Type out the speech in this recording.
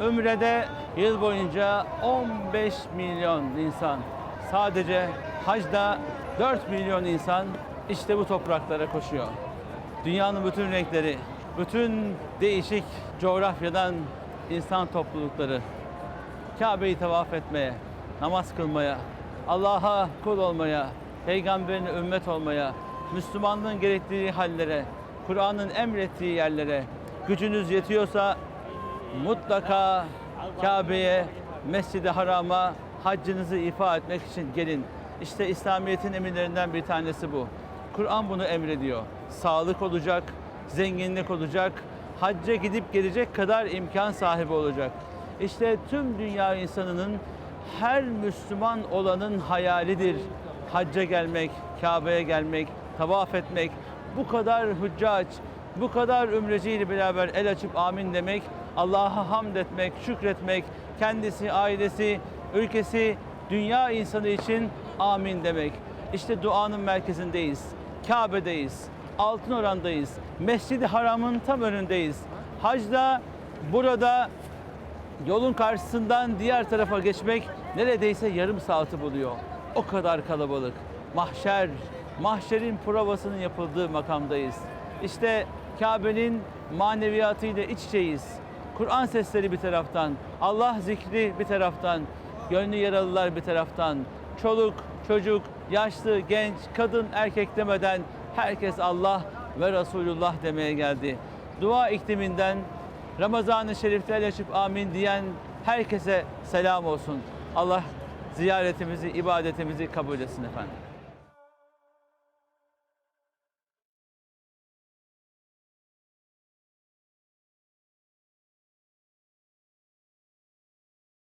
Ümre'de yıl boyunca 15 milyon insan, sadece hacda 4 milyon insan işte bu topraklara koşuyor. Dünyanın bütün renkleri, bütün değişik coğrafyadan insan toplulukları Kabe'yi tavaf etmeye, namaz kılmaya, Allah'a kul olmaya, peygamberine ümmet olmaya, Müslümanlığın gerektiği hallere, Kur'an'ın emrettiği yerlere gücünüz yetiyorsa mutlaka Kabe'ye, Mescid-i Haram'a haccınızı ifa etmek için gelin. İşte İslamiyet'in emirlerinden bir tanesi bu. Kur'an bunu emrediyor. Sağlık olacak, zenginlik olacak, hacca gidip gelecek kadar imkan sahibi olacak. İşte tüm dünya insanının her Müslüman olanın hayalidir. Hacca gelmek, Kabe'ye gelmek, tavaf etmek, bu kadar hüccac, bu kadar ümreciyle beraber el açıp amin demek, Allah'a hamd etmek, şükretmek, kendisi, ailesi, ülkesi, dünya insanı için amin demek. İşte duanın merkezindeyiz. Kabe'deyiz. Altın orandayız. Mescid-i Haram'ın tam önündeyiz. Hacda burada yolun karşısından diğer tarafa geçmek neredeyse yarım saati buluyor. O kadar kalabalık. Mahşer, mahşerin provasının yapıldığı makamdayız. İşte Kabe'nin maneviyatıyla iç içeyiz. Kur'an sesleri bir taraftan, Allah zikri bir taraftan, gönlü yaralılar bir taraftan, çoluk, çocuk, yaşlı, genç, kadın, erkek demeden herkes Allah ve Resulullah demeye geldi. Dua ikliminden Ramazan-ı Şerif'te el açıp amin diyen herkese selam olsun. Allah ziyaretimizi, ibadetimizi kabul etsin efendim.